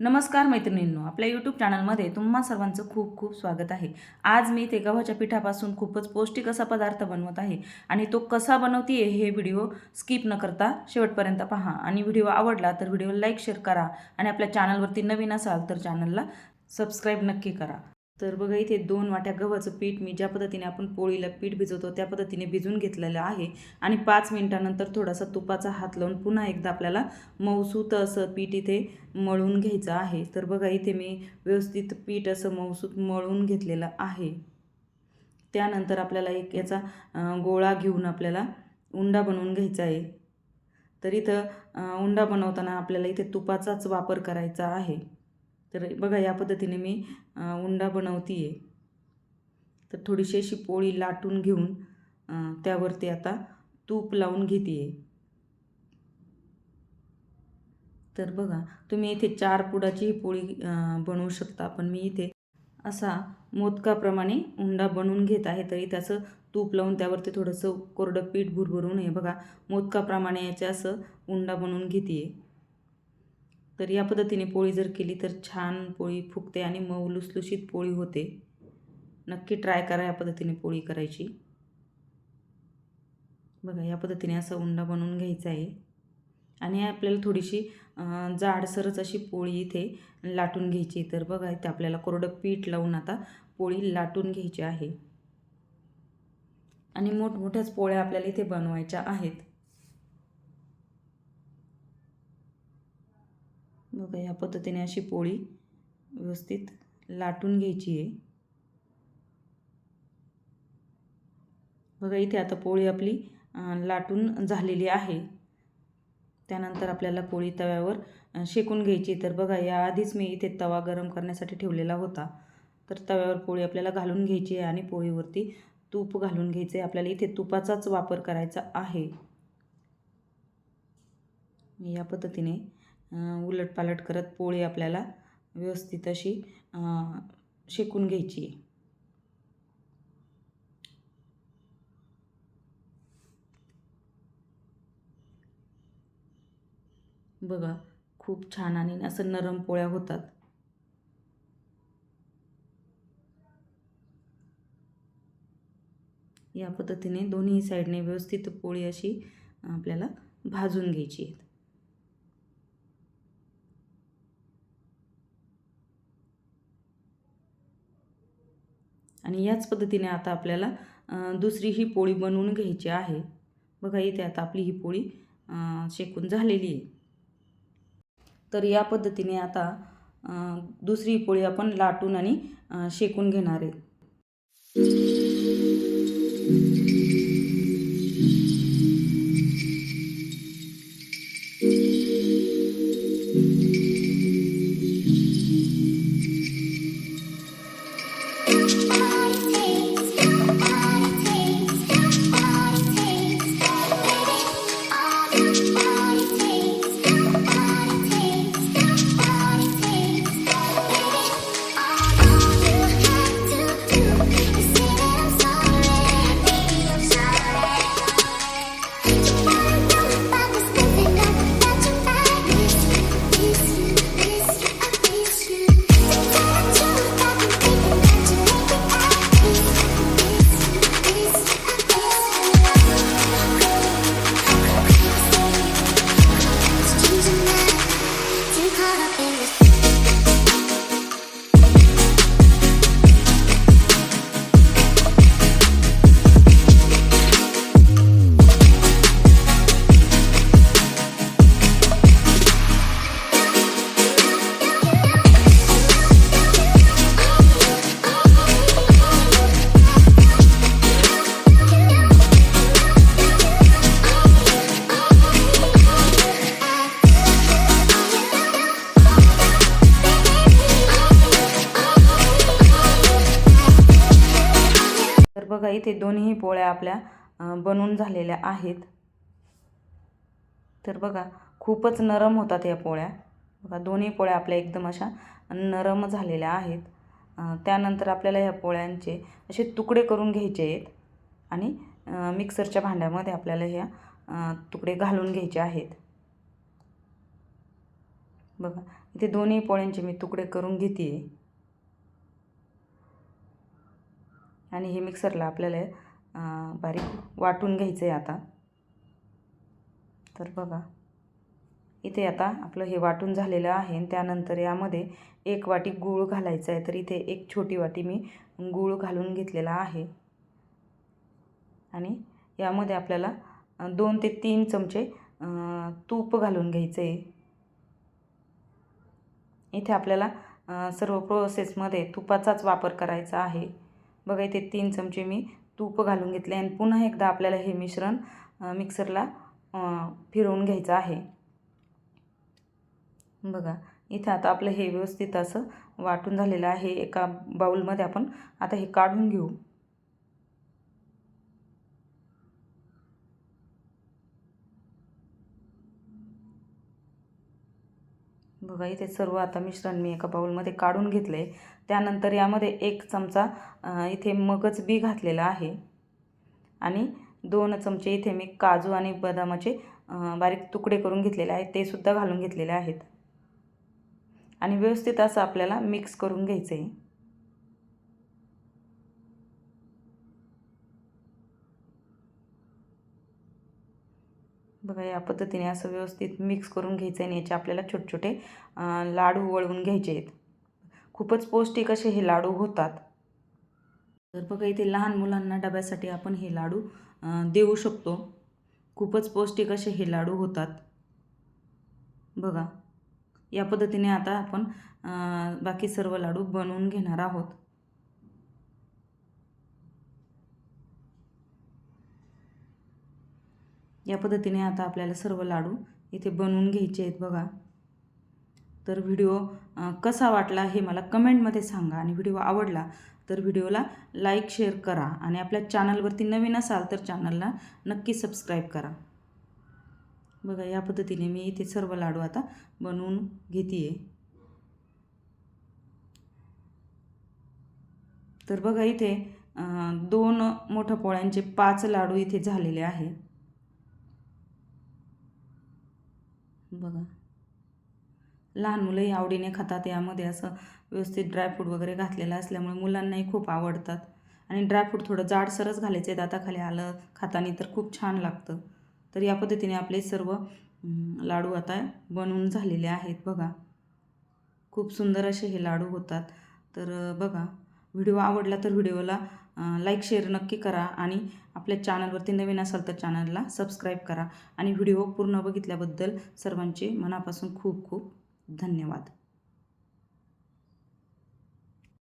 नमस्कार मैत्रिणींनो आपल्या यूट्यूब चॅनलमध्ये तुम्हा सर्वांचं खूप खूप स्वागत आहे. आज मी ते गव्हाच्या पिठापासून खूपच पौष्टिक असा पदार्थ बनवत आहे आणि तो कसा बनवते हे व्हिडिओ स्किप न करता शेवटपर्यंत पहा. आणि व्हिडिओ आवडला तर व्हिडिओ लाईक शेअर करा आणि आपल्या चॅनलवरती नवीन असाल तर चॅनलला सबस्क्राईब नक्की करा. तर बघा इथे दोन वाट्या गव्हाचं पीठ मी ज्या पद्धतीने आपण पोळीला पीठ भिजवतो त्या पद्धतीने भिजून घेतलेलं आहे. आणि पाच मिनिटानंतर थोडासा तुपाचा हात लावून पुन्हा एकदा आपल्याला मऊसूत असं पीठ इथे मळून घ्यायचं आहे. तर बघा इथे मी व्यवस्थित पीठ असं मऊसूत मळून घेतलेलं आहे. त्यानंतर आपल्याला एक याचा गोळा घेऊन आपल्याला उंडा बनवून घ्यायचा आहे. तर इथं उंडा बनवताना आपल्याला इथे तुपाचाच वापर करायचा आहे. तर बघा या पद्धतीने मी उंडा बनवते आहे तर थोडीशी अशी पोळी लाटून घेऊन त्यावरती आता तूप लावून घेते आहे तर बघा तुम्ही इथे चार पुडाची ही पोळी बनवू शकता. पण मी इथे असा मोदकाप्रमाणे उंडा बनवून घेत आहे तरी त्याचं तूप लावून त्यावरती थोडंसं कोरडं पीठ भुरभरून हे बघा मोदकाप्रमाणे याच्या असं उंडा बनवून घेते आहे तर या पद्धतीने पोळी जर केली तर छान पोळी फुगते आणि मऊ लुसलुशीत पोळी होते. नक्की ट्राय करा या पद्धतीने पोळी करायची. बघा या पद्धतीने असा उंडा बनवून घ्यायचा आहे. आणि आपल्याला थोडीशी जाडसरच अशी पोळी इथे लाटून घ्यायची तर बघा इथे आपल्याला कोरडं पीठ लावून आता पोळी लाटून घ्यायची आहे. आणि मोठमोठ्याच पोळ्या आपल्याला इथे बनवायच्या आहेत. बघा या पद्धतीने अशी पोळी व्यवस्थित लाटून घ्यायची आहे. बघा इथे आता पोळी आपली लाटून झालेली आहे. त्यानंतर आपल्याला पोळी तव्यावर शेकून घ्यायची तर बघा याआधीच मी इथे तवा गरम करण्यासाठी ठेवलेला होता. तर तव्यावर पोळी आपल्याला घालून घ्यायची आहे आणि पोळीवरती तूप घालून घ्यायचं आहे आपल्याला इथे तुपाचाच वापर करायचा आहे. या पद्धतीने उलटपालट करत पोळी आपल्याला व्यवस्थित अशी शेकून घ्यायची. आहे बघा खूप छान आणि असं नरम पोळ्या होतात. या पद्धतीने दोन्ही साईडने व्यवस्थित पोळी अशी आपल्याला भाजून घ्यायची आहेत. आणि याच पद्धतीने आता आपल्याला दुसरी ही पोळी बनवून घ्यायची आहे. बघा इथे आता आपली ही पोळी शेकून झालेली आहे. तर या पद्धतीने आता दुसरी पोळी आपण लाटून आणि शेकून घेणार आहे. बघा इथे दोन्ही पोळ्या आपल्या बनून झालेल्या आहेत. तर बघा खूपच नरम होतात या पोळ्या. बघा दोन्ही पोळ्या आपल्या एकदम अशा नरम झालेल्या आहेत. त्यानंतर आपल्याला ह्या पोळ्यांचे असे तुकडे करून घ्यायचे आहेत. आणि मिक्सरच्या भांड्यामध्ये आपल्याला ह्या तुकडे घालून घ्यायचे आहेत. बघा इथे दोन्ही पोळ्यांचे मी तुकडे करून घेते आणि हे मिक्सरला आपल्याला बारीक वाटून घ्यायचं आहे आता. तर बघा. इथे आता आपलं हे वाटून झालेलं आहे आणि त्यानंतर यामध्ये एक वाटी गूळ घालायचं आहे तर इथे एक छोटी वाटी मी गूळ घालून घेतलेला आहे. आणि यामध्ये आपल्याला दोन ते तीन चमचे तूप घालून घ्यायचं आहे इथे आपल्याला सर्व प्रोसेसमध्ये तुपाचाच वापर करायचा आहे. बघा इथे तीन चमचे मी तूप घालून घेतले आणि पुन्हा एकदा आपल्याला हे मिश्रण मिक्सरला फिरवून घ्यायचं आहे. बघा इथे आता आपलं हे व्यवस्थित असं वाटून झालेलं आहे. एका बाऊलमध्ये आपण आता हे काढून घेऊ. बघा इथे सर्व आता मिश्रण मी एका बाऊलमध्ये काढून घेतलं आहे त्यानंतर यामध्ये एक चमचा इथे मगज बी घातलेला आहे. आणि दोन चमचे इथे मी काजू आणि बदामाचे बारीक तुकडे करून घेतलेले आहेत. ते सुद्धा घालून घेतलेले आहेत. आणि व्यवस्थित असं आपल्याला मिक्स करून घ्यायचं आहे बघा या पद्धतीने असं व्यवस्थित मिक्स करून घ्यायचं आहे आणि याचे आपल्याला छोटे छोटे लाडू वळवून घ्यायचे आहेत. खूपच पौष्टिक असे हे लाडू होतात. तर बघा इथे लहान मुलांना डब्यासाठी आपण हे लाडू देऊ शकतो. खूपच पौष्टिक असे हे लाडू होतात. बघा या पद्धतीने आता आपण बाकी सर्व लाडू बनवून घेणार आहोत. या पद्धतीने आता आपल्याला सर्व लाडू इथे बनवून घ्यायचे आहेत बघा. तर व्हिडिओ कसा वाटला हे मला कमेंटमध्ये सांगा आणि व्हिडिओ आवडला तर व्हिडिओला लाईक शेअर करा आणि आपल्या चॅनलवरती नवीन असाल तर चॅनलला नक्की सबस्क्राईब करा. बघा या पद्धतीने मी इथे सर्व लाडू आता बनवून घेते तर बघा इथे दोन मोठ्या पोळ्यांचे पाच लाडू इथे झालेले आहे. बघा. लहान मुलंही आवडीने खातात यामध्ये असं व्यवस्थित ड्रायफ्रूट वगैरे घातलेलं असल्यामुळे मुलांनाही खूप आवडतात. आणि ड्रायफ्रूट थोडं जाडसरच घालायचे दाताखाली आलं खातानी तर खूप छान लागतं. तर या पद्धतीने आपले सर्व लाडू आता बनवून झालेले आहेत बघा. खूप सुंदर असे हे लाडू होतात. तर बघा व्हिडिओ आवडला तर व्हिडिओला लाईक शेअर नक्की करा आणि आपल्या चॅनलवरती नवीन असाल तर चॅनलला सबस्क्राईब करा. आणि व्हिडिओ पूर्ण बघितल्याबद्दल सर्वांचे मनापासून खूप खूप धन्यवाद.